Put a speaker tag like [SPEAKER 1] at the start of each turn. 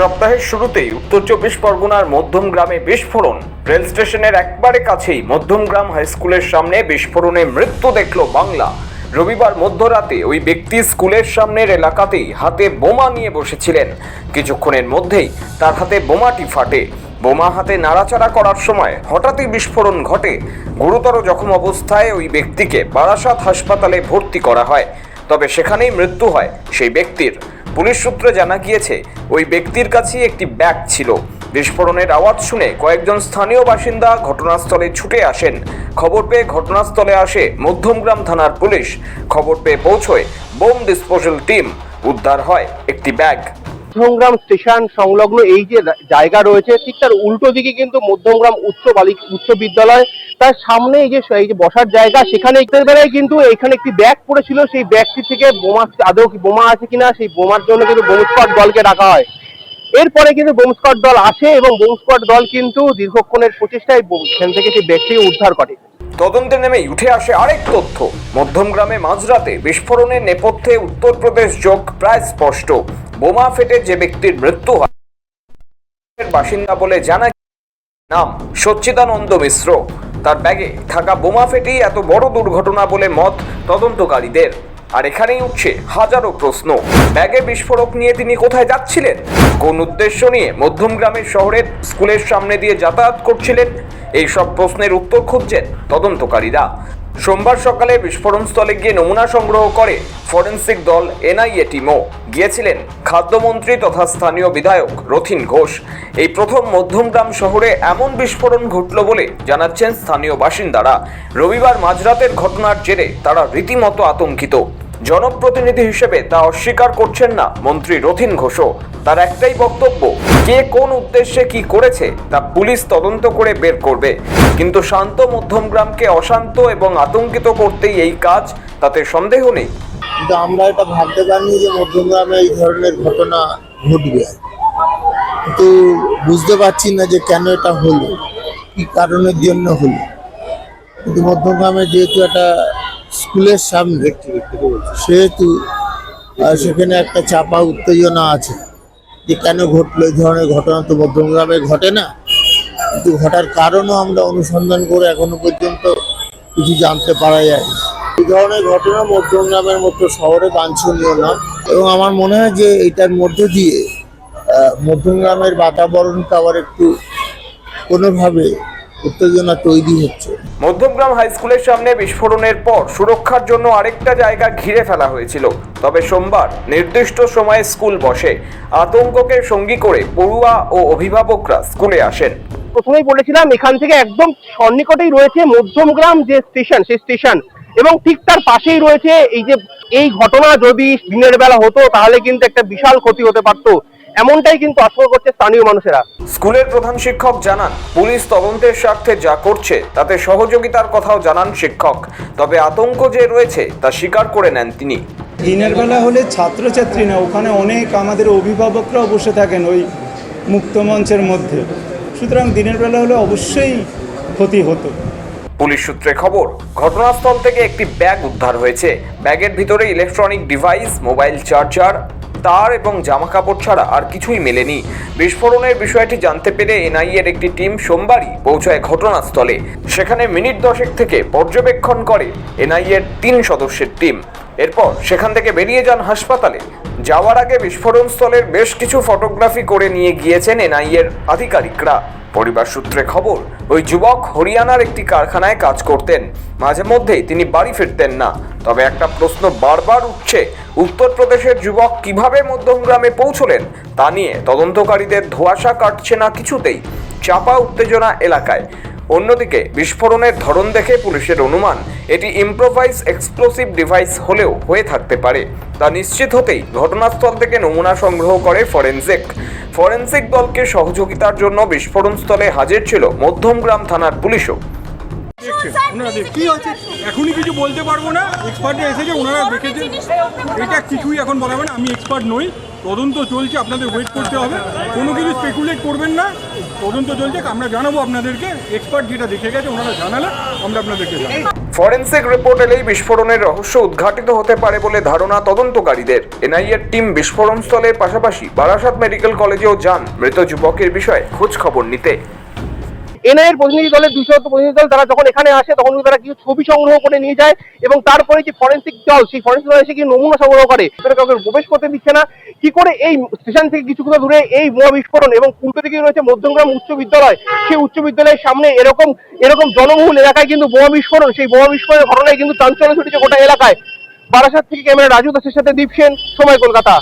[SPEAKER 1] সপ্তাহের শুরুতেই উত্তর চব্বিশ পরগনার মধ্যম গ্রামে বিস্ফোরণ। রেল স্টেশনের একবারে কাছেই মধ্যমগ্রাম হাই স্কুলের সামনে বিস্ফোরণে মৃত্যু দেখল বাংলা। রবিবার মধ্যরাতে ওই ব্যক্তি স্কুলের সামনের এলাকাতেই হাতে বোমা নিয়ে বসেছিলেন। কিছুক্ষণের মধ্যেই তার হাতে বোমাটি ফাটে। বোমা হাতে নাড়াচাড়া করার সময় হঠাৎই বিস্ফোরণ ঘটে। গুরুতর জখম অবস্থায় ওই ব্যক্তিকে বারাসাত হাসপাতালে ভর্তি করা হয়। তবে সেখানেই মৃত্যু হয় সেই ব্যক্তির। পুলিশ সূত্রে জানা গিয়েছে, ওই ব্যক্তির কাছে একটি ব্যাগ ছিল। বিস্ফোরণের আওয়াজ শুনে কয়েকজন স্থানীয় বাসিন্দা ঘটনাস্থলে ছুটে আসেন। খবর পেয়ে ঘটনাস্থলে আসে মধ্যমগ্রাম থানার পুলিশ। খবর পেয়ে পৌঁছয় বোম ডিসপোজাল টিম। উদ্ধার হয় একটি ব্যাগ।
[SPEAKER 2] মধ্যমগ্রাম স্টেশন সংলগ্ন এই যে জায়গা রয়েছে, ঠিক তার উল্টো দিকে কিন্তু মধ্যমগ্রাম উচ্চ বালিক উচ্চ বিদ্যালয়। তার সামনে এই যে এই যে বসার জায়গা, সেখানে একটার বেলায় কিন্তু এখানে একটি ব্যাগ পড়েছিল। সেই ব্যাগটি থেকে বোমা আদৌ কি বোমা আছে কিনা, সেই বোমার জন্য কিন্তু বোম দলকে ডাকা হয়। এরপরে কিন্তু বোম দল আসে এবং বোম দল কিন্তু দীর্ঘক্ষণের প্রচেষ্টায় সেখান থেকে সেই ব্যাগটিকে উদ্ধার করে।
[SPEAKER 1] তদন্তে নেমেই উঠে আসে আরেক তথ্য। মধ্যমগ্রামে মাঝরাতে বিস্ফোরণের নেপথ্যে উত্তরপ্রদেশ যোগ প্রায় স্পষ্ট। বোমা ফেটে যে ব্যক্তির মৃত্যু হয় বাসিন্দা বলে জানা নাম সচ্চিদানন্দ মিশ্র। তার ব্যাগে থাকা বোমা ফেটেই এত বড় দুর্ঘটনা বলে মত তদন্তকারীদের। আর এখানেই উঠছে হাজারো প্রশ্ন। ব্যাগে বিস্ফোরক নিয়ে তিনি কোথায় যাচ্ছিলেন? কোন উদ্দেশ্য নিয়ে মধ্যমগ্রামের শহরের স্কুলের সামনে দিয়ে যাতায়াত করছিলেন? এই সব প্রশ্নের উত্তর খুঁজছেন তদন্তকারীরা। সোমবার সকালে বিস্ফোরণস্থলে গিয়ে নমুনা সংগ্রহ করে ফরেন্সিক দল এনআইএ টিমও। গিয়েছিলেন খাদ্যমন্ত্রী তথা স্থানীয় বিধায়ক রথিন ঘোষ। এই প্রথম মধ্যমগ্রাম শহরে এমন বিস্ফোরণ ঘটল বলে জানাচ্ছেন স্থানীয় বাসিন্দারা। রবিবার মাঝরাতের ঘটনার জেরে তারা রীতিমতো আতঙ্কিত। জনপ্রতিনিধি হিসেবে তা অস্বীকার করছেন না মন্ত্রী রথিন ঘোষও। তার একটাই বক্তব্য, কে কোন উদ্দেশ্যে কি করেছে তা পুলিশ তদন্ত করে বের করবে। কিন্তু শান্ত মধ্যমগ্রামকে অশান্ত এবং আতঙ্কিত করতেই এই কাজ, তাতে সন্দেহ নেই।
[SPEAKER 3] কিন্তু আমরা এটা ভাবতে পারিনি যে মধ্যমগ্রামে এই ধরনের ঘটনা ঘটবে। কিন্তু বুঝতে পারছি না যে কেন এটা হলো, কি কারণের জন্য হলো। কিন্তু মধ্যমগ্রামে যেহেতু একটা স্কুলের সামনে। সেহেতু সেখানে একটা চাপা উত্তেজনা আছে যে কেন ঘটলো, এই ধরনের ঘটনা তো মধ্যমগ্রামে ঘটে না। কিন্তু ঘটার কারণও আমরা অনুসন্ধান করে এখনও পর্যন্ত কিছু জানতে পারা যায় এই ধরনের ঘটনা মধ্যমগ্রামের মতো শহরে বাঞ্ছনীয় না। এবং আমার মনে হয় যে এটার মধ্য দিয়ে মধ্যমগ্রামের বাতাবরণটা আবার একটু কোনোভাবে উত্তেজনা তৈরি হচ্ছে।
[SPEAKER 1] মধ্যমগ্রাম হাই স্কুলের সামনে বিস্ফোরণের পর সুরক্ষার জন্য আরেকটা জায়গা ঘিরে ফেলা হয়েছিল। তবে সোমবার নির্দিষ্ট সময়ে স্কুল বসে। আতঙ্ককে সঙ্গী করে পড়ুয়া ও অভিভাবকরা স্কুলে আসেন।
[SPEAKER 2] প্রথমেই বলেছিলাম এখান থেকে একদম সন্নিকটেই রয়েছে মধ্যমগ্রাম যে স্টেশন সেই স্টেশন। এবং ঠিক তার পাশেই রয়েছে এই যে এই ঘটনা যদি দিনের বেলা হতো তাহলে কিন্তু একটা বিশাল ক্ষতি হতে পারতো। এমনটাই কিন্তু আশঙ্কা করছে স্থানীয় মানুষেরা।
[SPEAKER 1] স্কুলের প্রধান শিক্ষক জানান পুলিশ তদন্তের স্বার্থে যা করছে তাতে সহযোগিতার কথাও জানান শিক্ষক। তবে আতঙ্ক যে রয়েছে তা স্বীকার করে নেন তিনি।
[SPEAKER 4] দিনের বেলা হলে ছাত্রছাত্রী না ওখানে অনেক আমাদের অভিভাবকরাও বসে থাকেন ওই মুক্ত মঞ্চের মধ্যে। সুতরাং দিনের বেলা হলে অবশ্যই ক্ষতি হতো।
[SPEAKER 1] পুলিশ সূত্রে খবর ঘটনাস্থল থেকে একটি ব্যাগ উদ্ধার হয়েছে। ব্যাগের ভিতরে ইলেকট্রনিক ডিভাইস মোবাইল চার্জার তার এবং জামা কাপড় ছাড়া আর কিছুই মেলেনি। বিস্ফোরণের বিষয়টি জানতে পেরে এনআইএর একটি টিম সোমবারই পৌঁছায় ঘটনাস্থলে। সেখানে মিনিট দশেক থেকে পর্যবেক্ষণ করে এনআইএর তিন সদস্যের টিম। এরপর সেখান থেকে বেরিয়ে যান হাসপাতালে। যাওয়ার আগে বিস্ফোরণস্থলের বেশ কিছু ফটোগ্রাফি করে নিয়ে গিয়েছেন এনআইএর আধিকারিকরা। পরিবার সূত্রে খবর, ওই যুবক হরিয়ানার একটি কারখানায় কাজ করতেন। মাঝে মধ্যেই তিনি বাড়ি ফিরতেন না। তবে একটা প্রশ্ন বারবার উঠছে, উত্তরপ্রদেশের যুবক কীভাবে মধ্যমগ্রামে পৌঁছলেন? তা নিয়ে তদন্তকারীদের ধোঁয়াশা কাটছে না কিছুতেই, চাপা উত্তেজনা এলাকায়। অন্যদিকে, বিস্ফোরণের ধরন দেখে পুলিশের অনুমান, এটি ইম্প্রোভাইজ এক্সপ্লোসিভ ডিভাইস হলেও হয়ে থাকতে পারে। তা নিশ্চিত হতেই ঘটনাস্থল থেকে নমুনা সংগ্রহ করে ফরেনসিক। ফরেনসিক দলকে সহযোগিতার জন্য বিস্ফোরণস্থলে হাজির ছিল মধ্যমগ্রাম থানার পুলিশও।
[SPEAKER 5] এখনই কিছু বলতে পারব না? এক্সপার্টে এসেছে, ওনারা দেখেছে এটা কিছুই এখন বলা হবে না। আমি এক্সপার্ট নই। তদন্ত চলছে, আপনাদের ওয়েট করতে হবে। কোনো কিছু স্পেকুলেট করবেন না। তদন্ত চলছে, আমরা জানাব আপনাদেরকে। এক্সপার্ট যেটা দেখে গেছে, ওনারা জানালে আমরা আপনাদেরকে জানাব।
[SPEAKER 1] ফরেন্সিক রিপোর্ট এলেই বিস্ফোরণের রহস্য উদ্ঘাটিত হতে পারে বলে ধারণা তদন্তকারীদের। এনআইএর টিম বিস্ফোরণস্থলের পাশাপাশি বারাসাত মেডিকেল কলেজেও যান মৃত যুবকের বিষয়ে খোঁজ খবর নিতে।
[SPEAKER 2] এনআইএর প্রতিনিধি দলের দুশো প্রতিনিধি দল তারা যখন এখানে আসে, তখন তারা কিছু ছবি সংগ্রহ করে নিয়ে যায় এবং তারপরে যে ফরেন্সিক দল, সেই ফরেন্সিক দল এসে কি নমুনা সংগ্রহ করে। তারা কাউকে প্রবেশ করতে দিচ্ছে না। কি করে এই স্টেশন থেকে কিছুটা দূরে এই বোমা বিস্ফোরণ এবং উল্টো দিকে রয়েছে মধ্যমগ্রাম উচ্চ বিদ্যালয়, সেই উচ্চ বিদ্যালয়ের সামনে এরকম এরকম জনবহুল এলাকায় কিন্তু বোমা বিস্ফোরণ, সেই বোমা বিস্ফোরণের ঘটনায় কিন্তু চাঞ্চল্য ছুটেছে গোটা এলাকায়। বারাসাত থেকে ক্যামেরা রাজু দাসের সাথে দীপ সেন, সময় কলকাতা।